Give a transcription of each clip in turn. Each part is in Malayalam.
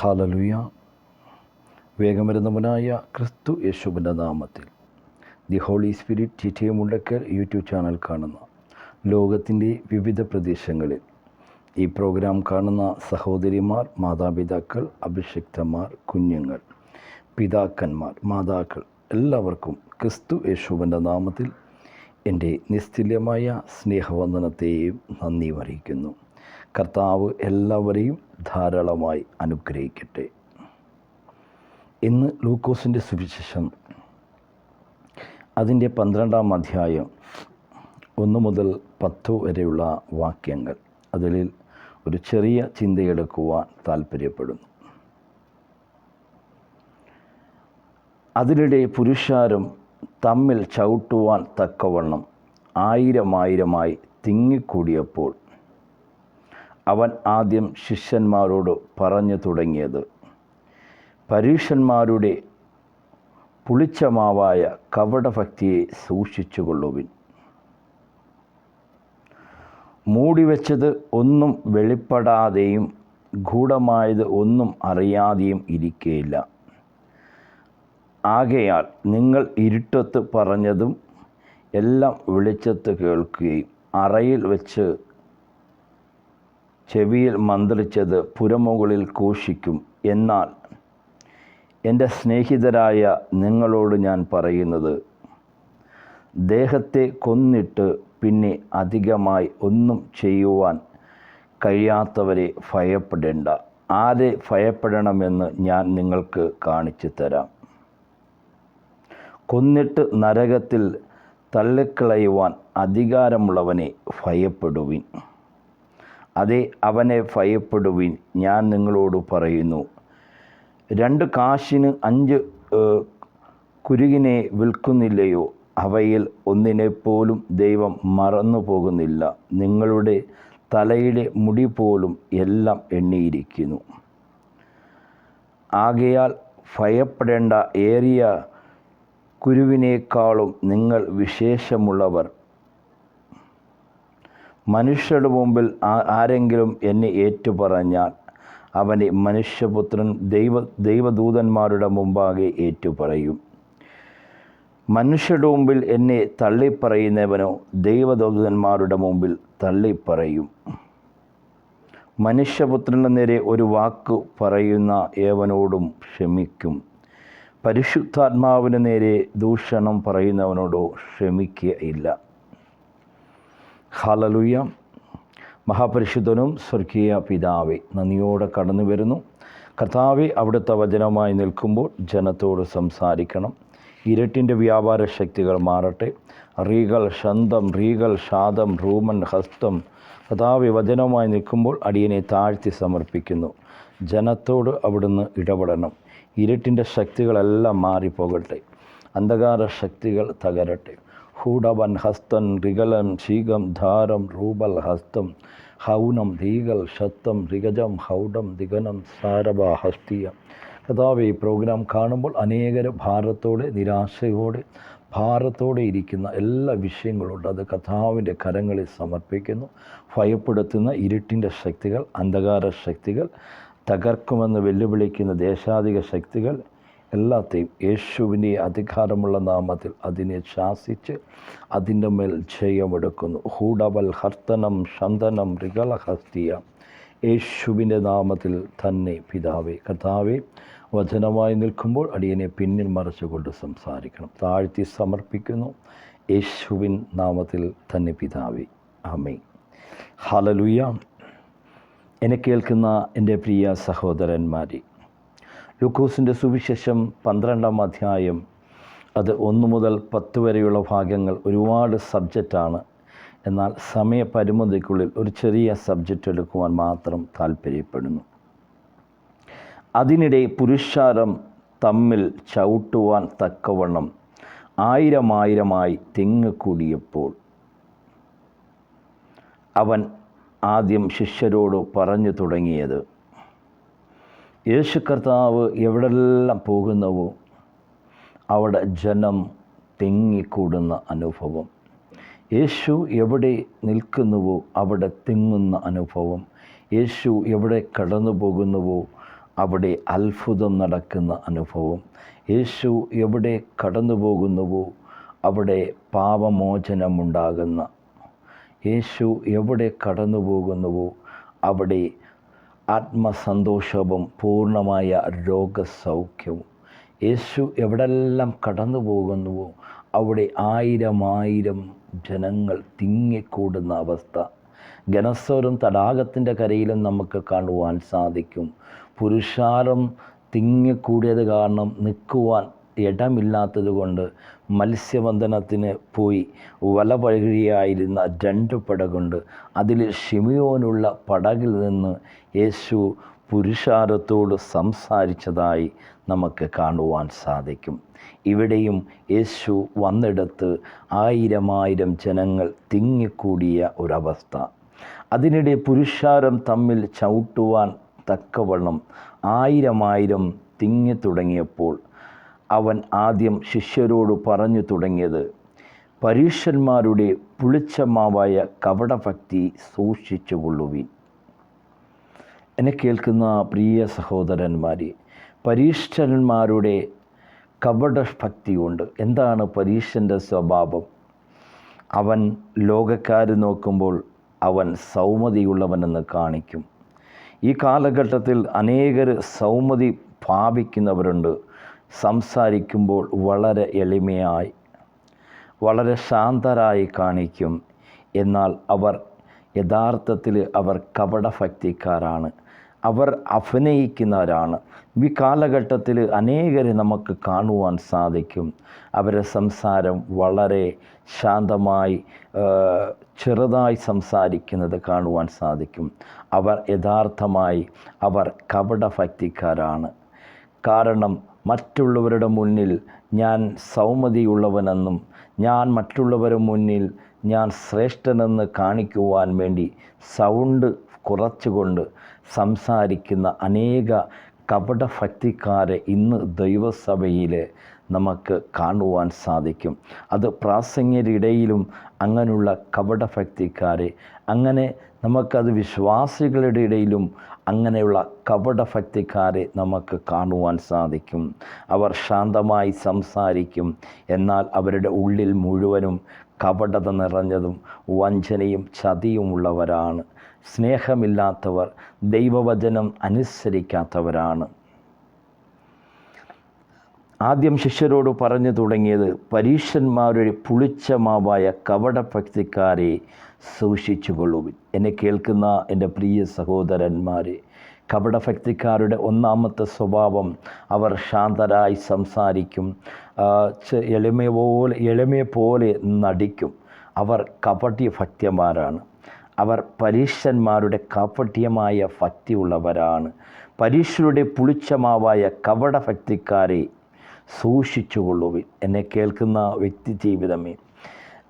ഹാലലുയ. വേഗം വരുന്നവനായ ക്രിസ്തു യേശുവിന്റെ നാമത്തിൽ. The holy spirit T Mundakkal YouTube channel കാണുന്ന ലോകത്തിന്റെ വിവിധ പ്രദേശങ്ങളിൽ. ഈ പ്രോഗ്രാം കാണുന്ന സഹോദരിമാർ മാതാപിതാക്കൾ അഭിഷിക്തന്മാർ കുഞ്ഞുങ്ങൾ പിതാക്കന്മാർ മാതാക്കൾ എല്ലാവർക്കും ക്രിസ്തു യേശുവിന്റെ നാമത്തിൽ എന്റെ നിസ്തുല്യമായ സ്നേഹവന്ദനത്തെയും നന്ദി അറിയിക്കുന്നു. കർത്താവ് എല്ലാവരെയും ധാരാളമായി അനുഗ്രഹിക്കട്ടെ. ഇന്ന് ലൂക്കോസിന്റെ സുവിശേഷം അതിന്റെ പന്ത്രണ്ടാം അധ്യായം ഒന്ന് മുതൽ പത്ത് വരെയുള്ള വാക്യങ്ങൾ. അതിൽ ഒരു ചെറിയ ചിന്തയെടുക്കുവാൻ താൽപ്പര്യപ്പെടുന്നു. അതിനിടെ പുരുഷാരും തമ്മിൽ ചവിട്ടുവാൻ തക്കവണ്ണം ആയിരമായിരമായി തിങ്ങിക്കൂടിയപ്പോൾ അവൻ ആദ്യം ശിഷ്യന്മാരോട് പറഞ്ഞു തുടങ്ങിയത്. പരീക്ഷന്മാരുടെ പുളിച്ചമാവായ കവടഭക്തിയെ സൂക്ഷിച്ചു സൂക്ഷിച്ചുകൊള്ളുവിൻ. മൂടിവെച്ചത് ഒന്നും വെളിപ്പെടാതെയും ഗൂഢമായത് ഒന്നും അറിയാതെയും ഇരിക്കുകയില്ല ആകയാൽ നിങ്ങൾ ഇരുട്ടത്ത് പറഞ്ഞതും എല്ലാം വെളിച്ചത്ത് കേൾക്കുകയും അറയിൽ വെച്ച് ചെവിയിൽ മന്ത്രിച്ചത് പുരമുകളിൽ ഘോഷിക്കും എന്നാൽ എന്റെ സ്നേഹിതരായ നിങ്ങളോട് ഞാൻ പറയുന്നത് ദേഹത്തെ കൊന്നിട്ട് പിന്നെ അധികമായി ഒന്നും ചെയ്യുവാൻ കഴിയാത്തവരെ ഭയപ്പെടേണ്ട. ആരെ ഭയപ്പെടണമെന്ന് ഞാൻ നിങ്ങൾക്ക് കാണിച്ചു തരാം. കൊന്നിട്ട് നരകത്തിൽ തള്ളിക്കളയുവാൻ അധികാരമുള്ളവനെ ഭയപ്പെടുവിൻ. അതെ അവനെ ഭയപ്പെടുവിൻ. ഞാൻ നിങ്ങളോട് പറയുന്നു. രണ്ട് കാശിന് അഞ്ച് കുരുകിനെ വിൽക്കുന്നില്ലയോ? അവയിൽ ഒന്നിനെപ്പോലും ദൈവം മറന്നു പോകുന്നില്ല. നിങ്ങളുടെ തലയിലെ മുടി പോലും എല്ലാം എണ്ണിയിരിക്കുന്നു. ആകയാൽ ഭയപ്പെടേണ്ട ഏറിയ കുരുവിനേക്കാളും നിങ്ങൾ വിശേഷമുള്ളവർ. മനുഷ്യരുടെ മുമ്പിൽ ആരെങ്കിലും എന്നെ ഏറ്റുപറഞ്ഞാൽ അവനെ മനുഷ്യപുത്രൻ ദൈവ ദൈവദൂതന്മാരുടെ മുമ്പാകെ ഏറ്റുപറയും. മനുഷ്യരുടെ മുമ്പിൽ എന്നെ തള്ളിപ്പറയുന്നവനോ ദൈവദൂതന്മാരുടെ മുമ്പിൽ തള്ളിപ്പറയും. മനുഷ്യപുത്രന്റെ നേരെ ഒരു വാക്ക് പറയുന്ന ഏവനോടും ക്ഷമിക്കും. പരിശുദ്ധാത്മാവിന് നേരെ ദൂഷണം പറയുന്നവനോടോ ക്ഷമിക്കുകയില്ല ഹാലലുയ മഹാപരിശുദ്ധനും സ്വർഗീയ പിതാവെ നന്ദിയോടെ കടന്നു വരുന്നു. കർത്താവെ അവിടുത്തെ വചനമായി നിൽക്കുമ്പോൾ ജനത്തോട് സംസാരിക്കണം. ഇരട്ടിന്റെ വ്യാപാര ശക്തികൾ മാറട്ടെ. റീകൾ ശന്തം റീകൾ ഷാദം റൂമൻ ഹസ്തം. കഥാവി വചനമായി നിൽക്കുമ്പോൾ അടിയനെ താഴ്ത്തി സമർപ്പിക്കുന്നു. ജനത്തോട് അവിടുന്ന് ഇടപെടണം. ഇരുട്ടിന്റെ ശക്തികളെല്ലാം മാറിപ്പോകട്ടെ. അന്ധകാര ശക്തികൾ തകരട്ടെ. ഹൂഡവൻ ഹസ്തൻ റിഗലൻ ശീകം ധാരം റൂബൽ ഹസ്തം ഹൗനം ധീകൽ ശത്തം രിഗജം ഹൗഡം ദിഗനം സാരഭ ഹസ്തീയ. കഥാവ് ഈ പ്രോഗ്രാം കാണുമ്പോൾ അനേകർ ഭാരത്തോടെ നിരാശയോടെ ഭാരത്തോടെ ഇരിക്കുന്ന എല്ലാ വിഷയങ്ങളുണ്ട് അത് കഥാവിന്റെ കരങ്ങളിൽ സമർപ്പിക്കുന്നു. ഭയപ്പെടുത്തുന്ന ഇരുട്ടിന്റെ ശക്തികൾ അന്ധകാര ശക്തികൾ തകർക്കുമെന്ന് വെല്ലുവിളിക്കുന്ന ദേശാധിക ശക്തികൾ എല്ലാത്തെയും യേശുവിനെ അധികാരമുള്ള നാമത്തിൽ അതിനെ ശാസിച്ച് അതിന്റെ മേൽ ജയമെടുക്കുന്നു. ഹൂഡവൽ ഹർത്തനം ശന്തനം റികളഹസ്തിയ യേശുവിന്റെ നാമത്തിൽ തന്നെ പിതാവേ കർത്താവേ വചനമായി നിൽക്കുമ്പോൾ അടിയനെ പിന്നിൽ മറച്ചുകൊണ്ട് സംസാരിക്കണം. താഴ്ത്തി സമർപ്പിക്കുന്നു. യേശുവിൻ നാമത്തിൽ തന്നെ പിതാവെ അമ്മേ ഹലലുയ എന്നെ കേൾക്കുന്ന എന്റെ പ്രിയ സഹോദരന്മാരെ ലൂക്കോസിന്റെ സുവിശേഷം പന്ത്രണ്ടാം അധ്യായം അത് ഒന്ന് മുതൽ പത്ത് വരെയുള്ള ഭാഗങ്ങൾ ഒരുപാട് സബ്ജക്റ്റാണ്. എന്നാൽ സമയപരിമിതിക്കുള്ളിൽ ഒരു ചെറിയ സബ്ജക്റ്റ് എടുക്കുവാൻ മാത്രം താല്പര്യപ്പെടുന്നു. അതിനിടെ പുരുഷാരം തമ്മിൽ ചവിട്ടുവാൻ തക്കവണ്ണം ആയിരമായിരമായി തെങ്ങുകൂടിയപ്പോൾ അവൻ ആദ്യം ശിഷ്യരോട് പറഞ്ഞു തുടങ്ങിയത് യേശു കർത്താവ് എവിടെല്ലാം പോകുന്നുവോ അവിടെ ജനം തിങ്ങിക്കൂടുന്ന അനുഭവം. യേശു എവിടെ നിൽക്കുന്നുവോ അവിടെ തിങ്ങുന്ന അനുഭവം. യേശു എവിടെ കടന്നു പോകുന്നുവോ അവിടെ അത്ഭുതം നടക്കുന്ന അനുഭവം. യേശു എവിടെ കടന്നു പോകുന്നുവോ അവിടെ പാപമോചനമുണ്ടാകുന്ന യേശു എവിടെ കടന്നു പോകുന്നുവോ അവിടെ ആത്മസന്തോഷവും പൂർണമായ രോഗസൗഖ്യവും. യേശു എവിടെല്ലാം കടന്നു പോകുന്നുവോ അവിടെ ആയിരം ആയിരം ജനങ്ങൾ തിങ്ങിക്കൂടുന്ന അവസ്ഥ. ഗനസ്വരം തടാകത്തിന്റെ കരയിലും നമുക്ക് കാണുവാൻ സാധിക്കും. പുരുഷാരം തിങ്ങിക്കൂടിയത് കാരണം നിൽക്കുവാൻ ഇടമില്ലാത്തത് കൊണ്ട് മത്സ്യബന്ധനത്തിന് പോയി വല പഴകിയായിരുന്ന രണ്ട് പടകുണ്ട് അതിൽ ഷിമിയോനുള്ള പടകിൽ നിന്ന് യേശു പുരുഷാരത്തോട് സംസാരിച്ചതായി നമുക്ക് കാണുവാൻ സാധിക്കും. ഇവിടെയും യേശു വന്നിടത്ത് ആയിരമായിരം ജനങ്ങൾ തിങ്ങിക്കൂടിയ ഒരവസ്ഥ. അതിനിടെ പുരുഷാരം തമ്മിൽ ചവിട്ടുവാൻ തക്കവണ്ണം ആയിരമായിരം തിങ്ങി തുടങ്ങിയപ്പോൾ അവൻ ആദ്യം ശിഷ്യരോട് പറഞ്ഞു തുടങ്ങിയത്. പരീക്ഷന്മാരുടെ പുളിച്ചമാവായ കപടഭക്തി സൂക്ഷിച്ചുകൊള്ളുവിൻ എന്നെ കേൾക്കുന്ന പ്രിയ സഹോദരന്മാരെ പരീക്ഷന്മാരുടെ കപടഭക്തിയുണ്ട്. എന്താണ് പരീക്ഷന്റെ സ്വഭാവം? അവൻ ലോകക്കാർ നോക്കുമ്പോൾ അവൻ സൗമതിയുള്ളവനെന്ന് കാണിക്കും. ഈ കാലഘട്ടത്തിൽ അനേകർ സൗമതി ഭാവിക്കുന്നവരുണ്ട്. സംസാരിക്കുമ്പോൾ വളരെ എളിമയായി വളരെ ശാന്തരായി കാണിക്കും. എന്നാൽ അവർ യഥാർത്ഥത്തിൽ അവർ കപടഭക്തിക്കാരാണ്. അവർ അഭിനയിക്കുന്നവരാണ്. ഈ കാലഘട്ടത്തിൽ അനേകരെ നമുക്ക് കാണുവാൻ സാധിക്കും. അവരുടെ സംസാരം വളരെ ശാന്തമായി ചെറുതായി സംസാരിക്കുന്നത് കാണുവാൻ സാധിക്കും. അവർ യഥാർത്ഥമായി അവർ കപടഭക്തിക്കാരാണ്. കാരണം മറ്റുള്ളവരുടെ മുന്നിൽ ഞാൻ സൗമതിയുള്ളവനെന്നും ഞാൻ മറ്റുള്ളവരുടെ മുന്നിൽ ഞാൻ ശ്രേഷ്ഠനെന്ന് കാണിക്കുവാൻ വേണ്ടി സൗണ്ട് കുറച്ചുകൊണ്ട് സംസാരിക്കുന്ന അനേക കപടഭക്തിക്കാരെ ഇന്ന് ദൈവസഭയിൽ നമുക്ക് കാണുവാൻ സാധിക്കും. അത് പ്രാസംഗികരിടയിലും അങ്ങനെയുള്ള കപടഭക്തിക്കാരെ അങ്ങനെ നമുക്കത് വിശ്വാസികളുടെ ഇടയിലും അങ്ങനെയുള്ള കപടഭക്തിക്കാരെ നമുക്ക് കാണുവാൻ സാധിക്കും. അവർ ശാന്തമായി സംസാരിക്കും. എന്നാൽ അവരുടെ ഉള്ളിൽ മുഴുവനും കപടത നിറഞ്ഞതും വഞ്ചനയും ചതിയുമുള്ളവരാണ്. സ്നേഹമില്ലാത്തവർ ദൈവവചനം അനുസരിക്കാത്തവരാണ്. ആദ്യം ശിഷ്യരോട് പറഞ്ഞു തുടങ്ങിയത് പരീക്ഷന്മാരുടെ പുളിച്ച മാവായ കപടഭക്തിക്കാരെ സൂക്ഷിച്ചുകൊള്ളുവിൻ. എന്നെ കേൾക്കുന്ന എന്റെ പ്രിയ സഹോദരന്മാരെ കപടഭക്തിക്കാരുടെ ഒന്നാമത്തെ സ്വഭാവം അവർ ശാന്തരായി സംസാരിക്കും. എളിമ പോലെ എളിമയെ പോലെ നടിക്കും. അവർ കപട്യ ഭക്തിമാരാണ് അവർ പരീക്ഷന്മാരുടെ കാപട്യമായ ഭക്തിയുള്ളവരാണ്. പരീക്ഷരുടെ പുളിച്ചമാവായ കപടഭക്തിക്കാരെ സൂക്ഷിച്ചുകൊള്ളുവിൻ. എന്നെ കേൾക്കുന്ന വ്യക്തി ജീവിതമേ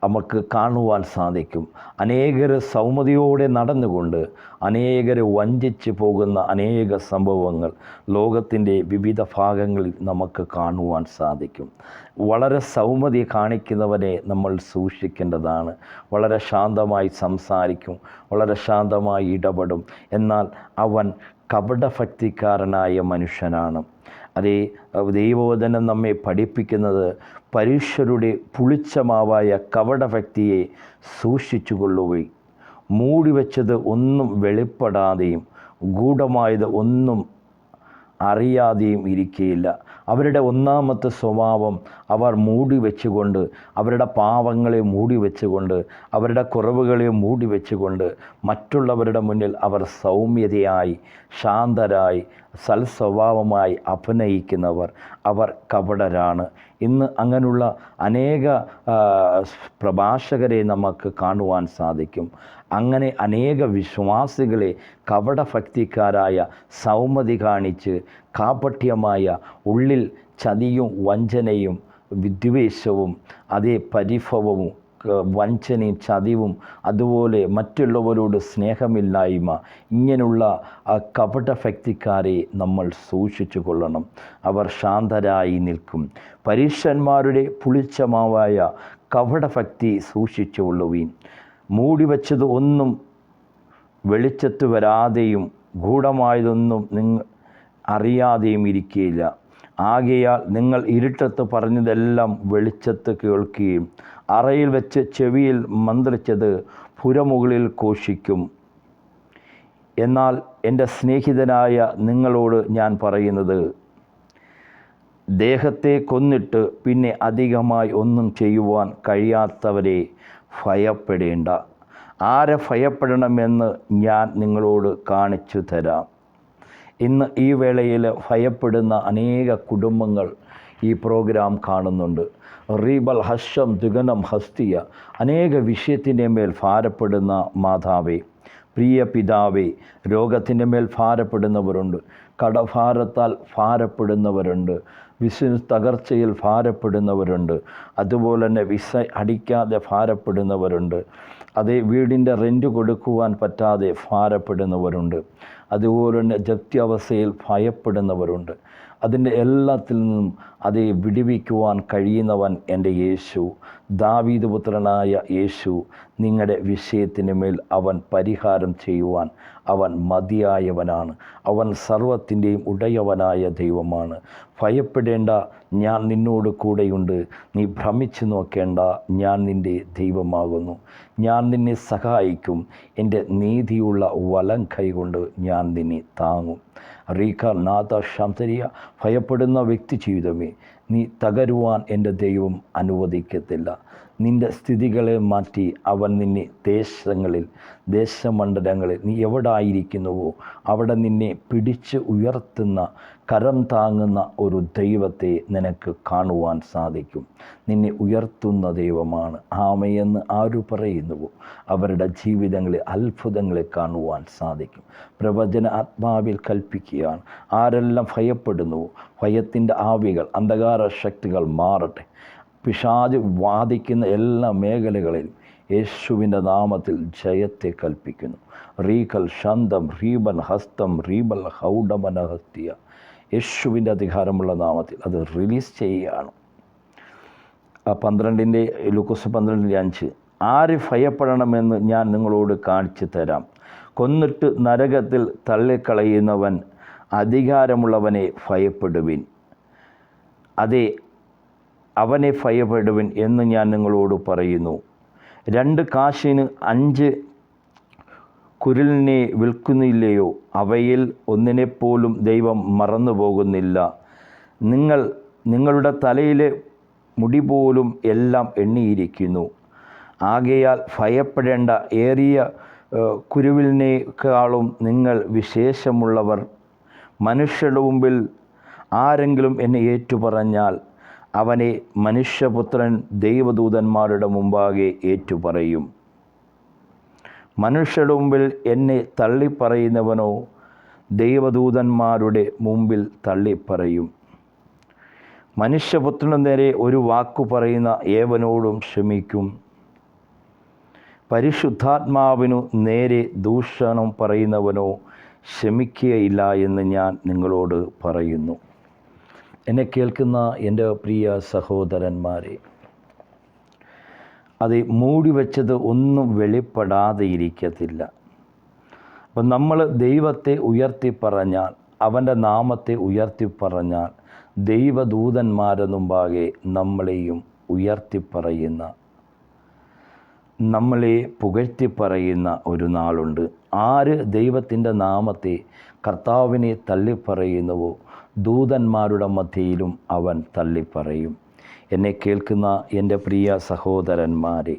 നമുക്ക് കാണുവാൻ സാധിക്കും. അനേകർ സൗമതിയോടെ നടന്നുകൊണ്ട് അനേകരെ വഞ്ചിച്ച് പോകുന്ന അനേക സംഭവങ്ങൾ ലോകത്തിന്റെ വിവിധ ഭാഗങ്ങളിൽ നമുക്ക് കാണുവാൻ സാധിക്കും. വളരെ സൗമതി കാണിക്കുന്നവരെ നമ്മൾ സൂക്ഷിക്കേണ്ടതാണ്. വളരെ ശാന്തമായി സംസാരിക്കും വളരെ ശാന്തമായി ഇടപെടും. എന്നാൽ അവൻ കപടഭക്തിക്കാരനായ മനുഷ്യനാണ്. അതേ ദൈവവചനം നമ്മെ പഠിപ്പിക്കുന്നത് പരീക്ഷരുടെ പുളിച്ചമാവായ കപടഭക്തിയെ സൂക്ഷിച്ചുകൊള്ളുകയും മൂടിവെച്ചത് ഒന്നും വെളിപ്പെടാതെയും ഗൂഢമായത് ഒന്നും അറിയാതെയും ഇരിക്കുകയില്ല അവരുടെ ഒന്നാമത്തെ സ്വഭാവം അവർ മൂടി വെച്ചുകൊണ്ട് അവരുടെ പാവങ്ങളെ മൂടി വെച്ചുകൊണ്ട് അവരുടെ കുറവുകളെ മൂടി വെച്ചുകൊണ്ട് മറ്റുള്ളവരുടെ മുന്നിൽ അവർ സൗമ്യതയായി ശാന്തരായി സൽസ്വഭാവമായി അഭിനയിക്കുന്നവർ. അവർ കപടരാണ്. ഇന്ന് അങ്ങനെയുള്ള അനേക പ്രഭാഷകരെ നമുക്ക് കാണുവാൻ സാധിക്കും. അങ്ങനെ അനേക വിശ്വാസികളെ കപടഭക്തിക്കാരായ സൗമതി കാണിച്ച് കാപട്യമായ ഉള്ളിൽ ചതിയും വഞ്ചനയും വിദ്വേഷവും അതേ പരിഭവവും വഞ്ചനയും ചതിവും അതുപോലെ മറ്റുള്ളവരോട് സ്നേഹമില്ലായ്മ ഇങ്ങനെയുള്ള കപടഭക്തിക്കാരെ നമ്മൾ സൂക്ഷിച്ചു കൊള്ളണം. അവർ ശാന്തരായി നിൽക്കും. പരീക്ഷന്മാരുടെ പുളിച്ചമാവായ കപടഭക്തി സൂക്ഷിച്ചു കൊള്ളുവീൻ. മൂടിവെച്ചത് ഒന്നും വെളിച്ചത്ത് വരാതെയും ഗൂഢമായതൊന്നും നിങ്ങൾ അറിയാതെയും ഇരിക്കുകയില്ല ആകയാൽ നിങ്ങൾ ഇരുട്ടത്ത് പറഞ്ഞതെല്ലാം വെളിച്ചത്ത് കേൾക്കുകയും അറയിൽ വെച്ച് ചെവിയിൽ മന്ത്രിച്ചത് പുരമുകളിൽ ഘോഷിക്കും. എന്നാൽ എന്റെ സ്നേഹിതനായ നിങ്ങളോട് ഞാൻ പറയുന്നത് ദേഹത്തെ കൊന്നിട്ട് പിന്നെ അധികമായി ഒന്നും ചെയ്യുവാൻ കഴിയാത്തവരെ ഭയപ്പെടേണ്ട. ആരെ ഭയപ്പെടണമെന്ന് ഞാൻ നിങ്ങളോട് കാണിച്ചു തരാം. ഇന്ന് ഈ വേളയിൽ ഭയപ്പെടുന്ന അനേക കുടുംബങ്ങൾ ഈ പ്രോഗ്രാം കാണുന്നുണ്ട്. റീബൽ ഹസ്വം ദുഗനം ഹസ്തിയ. അനേക വിഷയത്തിന്റെ മേൽ ഭാരപ്പെടുന്ന മാതാവേ പ്രിയ പിതാവേ രോഗത്തിന്റെ മേൽ ഭാരപ്പെടുന്നവരുണ്ട്. കടഭാരത്താൽ ഭാരപ്പെടുന്നവരുണ്ട്. ബിസിനസ് തകർച്ചയിൽ ഭാരപ്പെടുന്നവരുണ്ട്. അതുപോലെ തന്നെ വിസ അടിക്കാതെ ഭാരപ്പെടുന്നവരുണ്ട്. അതേ വീടിന്റെ റെന്റ് കൊടുക്കുവാൻ പറ്റാതെ ഭാരപ്പെടുന്നവരുണ്ട്. അതുപോലെ തന്നെ ജപ്തി ഭയപ്പെടുന്നവരുണ്ട്. അതിന്റെ എല്ലാത്തിൽ നിന്നും അതെ വിടുവിക്കുവാൻ കഴിയുന്നവൻ എന്റെ യേശു. ദാവീദ് പുത്രനായ യേശു നിങ്ങളുടെ വിഷയത്തിന് മേൽ അവൻ പരിഹാരം ചെയ്യുവാൻ അവൻ മതിയായവനാണ്. അവൻ സർവത്തിന്റെയും ഉടയവനായ ദൈവമാണ്. ഭയപ്പെടേണ്ട ഞാൻ നിന്നോട് കൂടെയുണ്ട്. നീ ഭ്രമിച്ചു നോക്കേണ്ട ഞാൻ നിന്റെ ദൈവമാകുന്നു. ഞാൻ നിന്നെ സഹായിക്കും. എന്റെ നീതിയുള്ള വലം കൈകൊണ്ട് ഞാൻ നിന്നെ താങ്ങും. റീഖ നാഥ ശാന്തരിയ ഭയപ്പെടുന്ന വ്യക്തി ജീവിതമേ നീ തകരുവാൻ എന്റെ ദൈവം അനുവദിക്കത്തില്ല. നിന്റെ സ്ഥിതികളെ മാറ്റി അവൻ നിന്നെ ദേശങ്ങളിൽ ദേശമണ്ഡലങ്ങളിൽ നീ എവിടെ ആയിരിക്കുന്നുവോ അവിടെ നിന്നെ പിടിച്ച് ഉയർത്തുന്ന കരം താങ്ങുന്ന ഒരു ദൈവത്തെ നിനക്ക് കാണുവാൻ സാധിക്കും. നിന്നെ ഉയർത്തുന്ന ദൈവമാണ് ആമയെന്ന് ആരു പറയുന്നുവോ? അവരുടെ ജീവിതങ്ങളിൽ അത്ഭുതങ്ങളെ കാണുവാൻ സാധിക്കും. പ്രവചന ആത്മാവിൽ കൽപ്പിക്കുകയാണ്. ആരെല്ലാം ഭയപ്പെടുന്നുവോ? ഭയത്തിന്റെ ആവികൾ അന്ധകാര ശക്തികൾ മാറട്ടെ. പിശാജ് വാദിക്കുന്ന എല്ലാ മേഖലകളിലും യേശുവിന്റെ നാമത്തിൽ ജയത്തെ കൽപ്പിക്കുന്നു. റീകൽ ശന്തം റീബൻ ഹസ്തം റീബൽ ഹൗഡമന ഹസ്തിയ യേശുവിന്റെ അധികാരമുള്ള നാമത്തിൽ അത് റിലീസ് ചെയ്യുകയാണ്. ആ പന്ത്രണ്ടിന്റെ ലുക്കോസ് പന്ത്രണ്ടിന്റെ അഞ്ച് ആര് ഭയപ്പെടണമെന്ന് ഞാൻ നിങ്ങളോട് കാണിച്ചു തരാം. കൊന്നിട്ട് നരകത്തിൽ തള്ളിക്കളയുന്നവൻ അധികാരമുള്ളവനെ ഭയപ്പെടുവിൻ. അതെ അവനെ ഭയപ്പെടുവൻ എന്ന് ഞാൻ നിങ്ങളോട് പറയുന്നു. രണ്ട് കാശിന് അഞ്ച് കുരലിനെ വിൽക്കുന്നില്ലയോ? അവയിൽ ഒന്നിനെപ്പോലും ദൈവം മറന്നു പോകുന്നില്ല നിങ്ങൾ നിങ്ങളുടെ തലയിലെ മുടി പോലും എല്ലാം എണ്ണിയിരിക്കുന്നു. ആകയാൽ ഭയപ്പെടേണ്ട ഏറിയ കുരുവിലിനേക്കാളും നിങ്ങൾ വിശേഷമുള്ളവർ. മനുഷ്യരുടെ മുമ്പിൽ ആരെങ്കിലും എന്നെ ഏറ്റുപറഞ്ഞാൽ അവനെ മനുഷ്യപുത്രൻ ദൈവദൂതന്മാരുടെ മുമ്പാകെ ഏറ്റുപറയും. മനുഷ്യരുടെ മുമ്പിൽ എന്നെ തള്ളിപ്പറയുന്നവനോ ദൈവദൂതന്മാരുടെ മുമ്പിൽ തള്ളിപ്പറയും. മനുഷ്യപുത്രന് നേരെ ഒരു വാക്കു പറയുന്ന ഏവനോടും ക്ഷമിക്കും. പരിശുദ്ധാത്മാവിനു നേരെ ദൂഷണം പറയുന്നവനോ ക്ഷമിക്കുകയില്ല എന്ന് ഞാൻ നിങ്ങളോട് പറയുന്നു. എന്നെ കേൾക്കുന്ന എന്റെ പ്രിയ സഹോദരന്മാരെ അത് മൂടി വെച്ചത് ഒന്നും വെളിപ്പെടാതെ ഇരിക്കത്തില്ല. അപ്പം നമ്മൾ ദൈവത്തെ ഉയർത്തി പറഞ്ഞാൽ അവന്റെ നാമത്തെ ഉയർത്തി പറഞ്ഞാൽ ദൈവദൂതന്മാരെ മുമ്പാകെ നമ്മളെയും ഉയർത്തി പറയുന്ന നമ്മളെ പുകഴ്ത്തി പറയുന്ന ഒരു നാളുണ്ട്. ആര് ദൈവത്തിന്റെ നാമത്തെ കർത്താവിനെ തള്ളിപ്പറയുന്നുവോ ദൂതന്മാരുടെ മധ്യയിലും അവൻ തള്ളിപ്പറയും. എന്നെ കേൾക്കുന്ന എന്റെ പ്രിയ സഹോദരന്മാരെ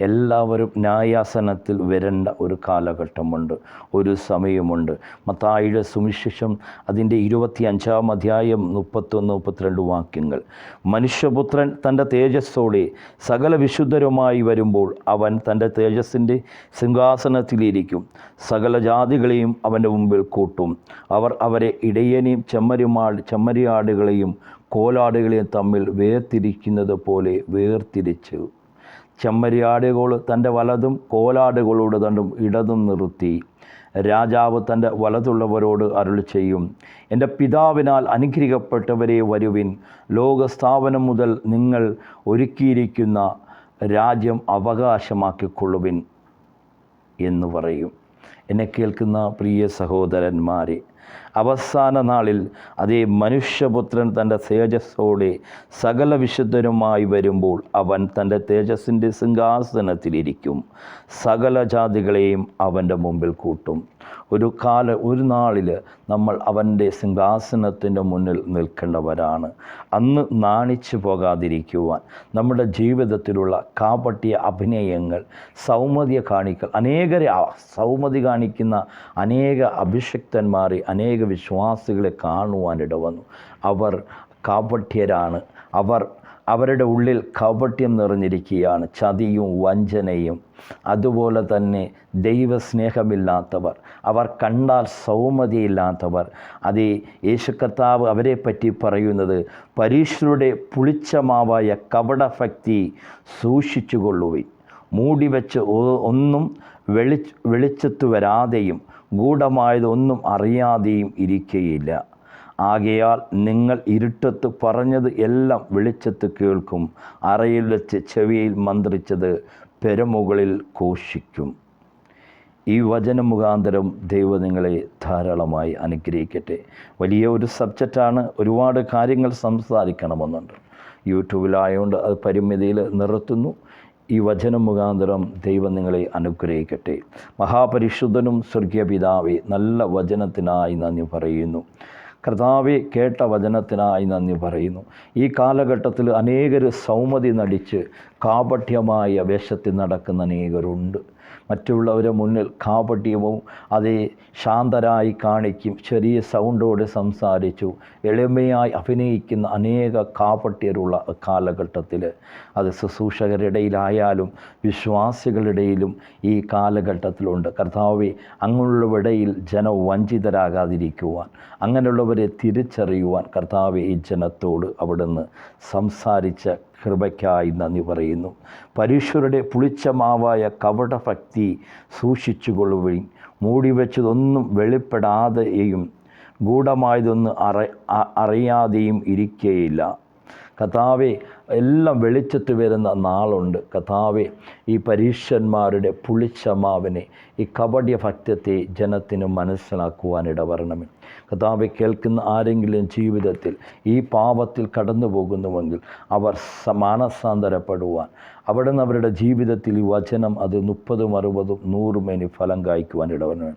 എല്ലാവരും ന്യായാസനത്തിൽ വരേണ്ട ഒരു കാലഘട്ടമുണ്ട് ഒരു സമയമുണ്ട്. മത്തായിയുടെ സുവിശേഷം അതിന്റെ ഇരുപത്തി അഞ്ചാം അധ്യായം മുപ്പത്തൊന്ന് മുപ്പത്തിരണ്ട് വാക്യങ്ങൾ. മനുഷ്യപുത്രൻ തന്റെ തേജസ്സോടെ സകല വിശുദ്ധരുമായി വരുമ്പോൾ അവൻ തന്റെ തേജസ്സിന്റെ സിംഹാസനത്തിലിരിക്കും. സകല ജാതികളെയും അവന്റെ മുമ്പിൽ കൂട്ടും. അവർ അവരെ ഇടയനെയും ചെമ്മരിമാൾ ചെമ്മരിയാടുകളെയും കോലാടുകളെയും തമ്മിൽ വേർതിരിക്കുന്നത് പോലെ വേർതിരിച്ചു. ചെമ്മരിയാടുകൾ തന്റെ വലതും കോലാടുകളോട് തണ്ടും ഇടതും നിർത്തി. രാജാവ് തന്റെ വലതുള്ളവരോട് അരുൾ ചെയ്യും. എന്റെ പിതാവിനാൽ അനുഗ്രഹിക്കപ്പെട്ടവരെ വരുവിൻ. ലോകസ്ഥാപനം മുതൽ നിങ്ങൾ ഒരുക്കിയിരിക്കുന്ന രാജ്യം അവകാശമാക്കിക്കൊള്ളുവിൻ എന്ന് പറയും. എന്നെ കേൾക്കുന്ന പ്രിയ സഹോദരന്മാരെ അവസാന നാളിൽ അതേ മനുഷ്യപുത്രൻ തന്റെ തേജസ്സോടെ സകല വിശുദ്ധരുമായി വരുമ്പോൾ അവൻ തന്റെ തേജസ്സിന്റെ സിംഹാസനത്തിലിരിക്കും. സകല ജാതികളെയും അവന്റെ മുമ്പിൽ കൂട്ടും. ഒരു കാല ഒരു നാളിൽ നമ്മൾ അവന്റെ സിംഹാസനത്തിന്റെ മുന്നിൽ നിൽക്കേണ്ടവരാണ്. അന്ന് നാണിച്ചു പോകാതിരിക്കുവാൻ നമ്മുടെ ജീവിതത്തിലുള്ള കാപട്യ അഭിനയങ്ങൾ സൗമതിയെ കാണിക്കൽ അനേകരെ സൗമതി കാണിക്കുന്ന അനേക അഭിഷക്തന്മാരെ അനേക വിശ്വാസികളെ കാണുവാനിട വന്നു അവർ കാപട്യരാണ്. അവർ അവരുടെ ഉള്ളിൽ കപട്യം നിറഞ്ഞിരിക്കുകയാണ് ചതിയും വഞ്ചനയും. അതുപോലെ തന്നെ ദൈവസ്നേഹമില്ലാത്തവർ അവർ കണ്ടാൽ സൗമതിയില്ലാത്തവർ. അതേ യേശു കർത്താവ് അവരെ പറ്റി പറയുന്നത് പരീക്ഷരുടെ പുളിച്ചമാവായ കപടഭക്തി മൂടി വെച്ച് ഒന്നും വെളി വെളിച്ചത്തു വരാതെയും ഗൂഢമായതൊന്നും അറിയാതെയും ഇരിക്കുകയില്ല ആകയാൽ നിങ്ങൾ ഇരുട്ടത്ത് പറഞ്ഞത് എല്ലാം വെളിച്ചത്ത് കേൾക്കും. അറയിൽ വെച്ച് ചെവിയിൽ മന്ത്രിച്ചത് പെരമുകളിൽ ഘോഷിക്കും. ഈ വചന മുഖാന്തരം ദൈവം നിങ്ങളെ ധാരാളമായി അനുഗ്രഹിക്കട്ടെ. വലിയ ഒരു സബ്ജക്റ്റാണ്. ഒരുപാട് കാര്യങ്ങൾ സംസാരിക്കണമെന്നുണ്ട്. യൂട്യൂബിലായതുകൊണ്ട് അത് പരിമിതിയിൽ നിർത്തുന്നു ഈ വചന മുഖാന്തരം ദൈവം നിങ്ങളെ അനുഗ്രഹിക്കട്ടെ. മഹാപരിശുദ്ധനും സ്വർഗീയ പിതാവേ നല്ല വചനത്തിനായി നന്ദി പറയുന്നു. കർത്താവെ കേട്ട വചനത്തിനായി നന്ദി പറയുന്നു. ഈ കാലഘട്ടത്തിൽ അനേകർ സൗമതി നടിച്ച് കാപഠ്യമായ വേഷത്തിൽ നടക്കുന്ന അനേകരുണ്ട്. മറ്റുള്ളവരെ മുന്നിൽ കാപട്യവും അതേ ശാന്തരായി കാണിക്കും. ചെറിയ സൗണ്ടോടെ സംസാരിച്ചു. എളിമയായി അഭിനയിക്കുന്ന അനേക കാപട്യരുള്ള കാലഘട്ടത്തിൽ അത് ശുശ്രൂഷകരിടയിലായാലും വിശ്വാസികളിടയിലും ഈ കാലഘട്ടത്തിലുണ്ട്. കർത്താവെ അങ്ങനെയുള്ളവരിടയിൽ ജനം വഞ്ചിതരാകാതിരിക്കുവാൻ അങ്ങനെയുള്ളവരെ തിരിച്ചറിയുവാൻ കർത്താവെ ഈ ജനത്തോട് അവിടുന്ന് സംസാരിച്ച കൃപയ്ക്കായി നന്ദി പറയുന്നു. പരീക്ഷരുടെ പുളിച്ചമാവായ കപടഭക്തി സൂക്ഷിച്ചുകൊള്ളുകയും മൂടിവെച്ചതൊന്നും വെളിപ്പെടാതെയും ഗൂഢമായതൊന്നും അറ അറിയാതെയും ഇരിക്കുകയില്ല കഥാവെ എല്ലാം വെളിച്ചത്ത് വരുന്ന നാളുണ്ട്. കഥാവെ ഈ പരീക്ഷന്മാരുടെ പുളിച്ചമാവിനെ ഈ കബഡിയ ഭക്തത്തെ ജനത്തിന് മനസ്സിലാക്കുവാൻ ഇടവരണമേ. കഥാവെ കേൾക്കുന്ന ആരെങ്കിലും ജീവിതത്തിൽ ഈ പാപത്തിൽ കടന്നു പോകുന്നുവെങ്കിൽ അവർ മാനസാന്തരപ്പെടുവാൻ. അവിടെ നിന്ന് അവരുടെ ജീവിതത്തിൽ ഈ വചനം അത് മുപ്പതും അറുപതും നൂറും ഇനി ഫലം കായ്ക്കുവാൻ ഇടവരണമേ.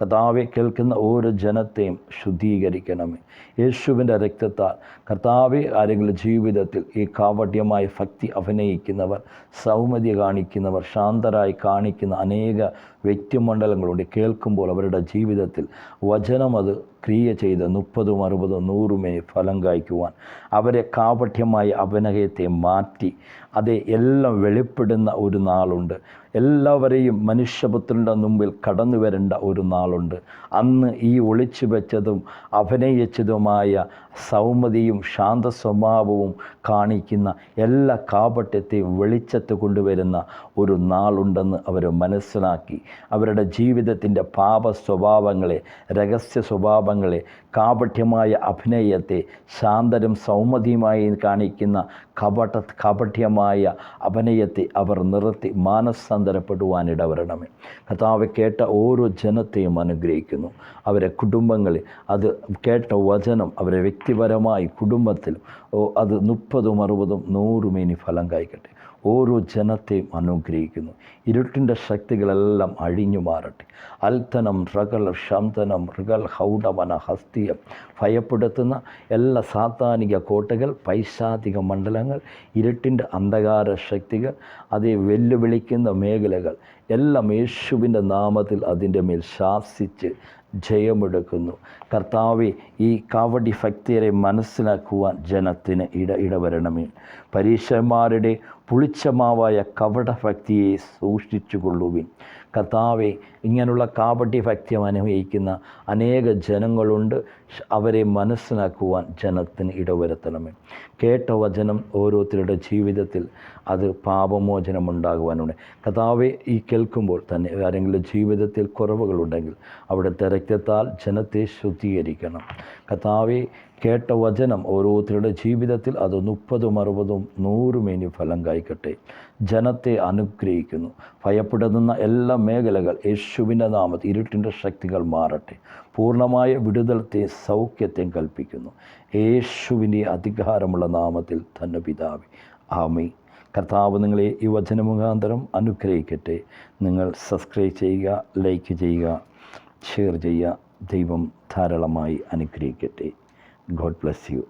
കർത്താവെ കേൾക്കുന്ന ഓരോ ജനത്തെയും ശുദ്ധീകരിക്കണമേ. യേശുവിന്റെ രക്തത്താൽ കർത്താവെ ആരെങ്കിലും ജീവിതത്തിൽ ഈ കാവട്യമായ ഭക്തി അഭിനയിക്കുന്നവർ സൗമ്യത കാണിക്കുന്നവർ ശാന്തരായി കാണിക്കുന്ന അനേക വ്യക്തിമണ്ഡലങ്ങളുണ്ട്. കേൾക്കുമ്പോൾ അവരുടെ ജീവിതത്തിൽ വചനം അത് ക്രിയ ചെയ്ത് മുപ്പതും അറുപതും നൂറുമേ ഫലം കായ്ക്കുവാൻ. അവരെ കാപഠ്യമായി അഭിനയത്തെ മാറ്റി. അത് എല്ലാം വെളിപ്പെടുന്ന ഒരു നാളുണ്ട്. എല്ലാവരെയും മനുഷ്യപുത്രന്റെ മുമ്പിൽ കടന്നു വരേണ്ട ഒരു നാളുണ്ട്. അന്ന് ഈ ഒളിച്ചു വെച്ചതും അഭിനയിച്ചതുമായ സൗമ്യതയും ശാന്ത സ്വഭാവവും കാണിക്കുന്ന എല്ലാ കാപട്യത്തെയും വെളിച്ചത്ത് കൊണ്ടുവരുന്ന ഒരു നാളുണ്ടെന്ന് അവർ മനസ്സിലാക്കി. അവരുടെ ജീവിതത്തിന്റെ പാപ സ്വഭാവങ്ങളെ രഹസ്യ സ്വഭാവങ്ങളെ കാപഠ്യമായ അഭിനയത്തെ ശാന്തരും സൗമ്യതയുമായി കാണിക്കുന്ന കപട കാപഠ്യമായ അഭിനയത്തെ അവർ നിർത്തി മാനസാന്തരപ്പെടുവാനിടവരണമേ. കഥാവ് കേട്ട ഓരോ ജനത്തെയും അനുഗ്രഹിക്കുന്നു. അവരെ കുടുംബങ്ങളിൽ അത് കേട്ട വചനം അവരെ വ്യക്തിപരമായി കുടുംബത്തിലും അത് മുപ്പതും അറുപതും നൂറും ഇനി ഫലം കായ്ക്കട്ടെ. ഓരോ ജനത്തെയും അനുഗ്രഹിക്കുന്നു. ഇരുട്ടിന്റെ ശക്തികളെല്ലാം അഴിഞ്ഞു മാറട്ടെ. അൽത്തനം റകൾ ശാന്തനം ഋഗൽ ഹൗഡവന ഹസ്തിയം ഭയപ്പെടുത്തുന്ന എല്ലാ സാത്താനിക കോട്ടകൾ പൈശാതിക മണ്ഡലങ്ങൾ ഇരുട്ടിന്റെ അന്ധകാര ശക്തികൾ അതേ വെല്ലുവിളിക്കുന്ന മേഖലകൾ എല്ലാം യേശുവിന്റെ നാമത്തിൽ അതിന്റെ മേൽ ശാസിച്ച് ജയമെടുക്കുന്നു. കർത്താവെ ഈ കാവടി ഭക്തിയരെ മനസ്സിലാക്കുവാൻ ജനത്തിന് ഇട ഇടവരണമേ. പരീക്ഷന്മാരുടെ പുളിച്ചമാവായ കവട ഭക്തിയെ സൂക്ഷിച്ചു കൊള്ളുവിൻ കർത്താവെ ഇങ്ങനെയുള്ള കാപട്യ ഭക്തിയം അനുഭവിക്കുന്ന അനേക ജനങ്ങളുണ്ട്. അവരെ മനസ്സിലാക്കുവാൻ ജനത്തിന് ഇടവരുത്തണമേ. കേട്ട വചനം ഓരോരുത്തരുടെ ജീവിതത്തിൽ അത് പാപമോചനം ഉണ്ടാകുവാനുണ്ട്. കഥാവെ ഈ കേൾക്കുമ്പോൾ തന്നെ ആരെങ്കിലും ജീവിതത്തിൽ കുറവുകളുണ്ടെങ്കിൽ അവിടെ രക്തത്താൽ ജനത്തെ ശുദ്ധീകരിക്കണം. കഥാവെ കേട്ട വചനം ഓരോരുത്തരുടെ ജീവിതത്തിൽ അത് മുപ്പതും അറുപതും നൂറും ഇനി ഫലം കായ്ക്കട്ടെ. ജനത്തെ അനുഗ്രഹിക്കുന്നു. ഭയപ്പെടുന്ന എല്ലാ മേഖലകൾ യേശു യേശുവിന്റെ നാമത്തിൽ ഇരുട്ടിന്റെ ശക്തികൾ മാറട്ടെ. പൂർണമായ വിടുതലത്തെ സൗഖ്യത്തെയും കൽപ്പിക്കുന്നു. യേശുവിന്റെ അധികാരമുള്ള നാമത്തിൽ തന്നെ പിതാവി. ആമി കർത്താവ് നിങ്ങളെ ഈ വചന മുഖാന്തരം അനുഗ്രഹിക്കട്ടെ. നിങ്ങൾ സബ്സ്ക്രൈബ് ചെയ്യുക ലൈക്ക് ചെയ്യുക ഷെയർ ചെയ്യുക. ദൈവം ധാരാളമായി അനുഗ്രഹിക്കട്ടെ. God bless you.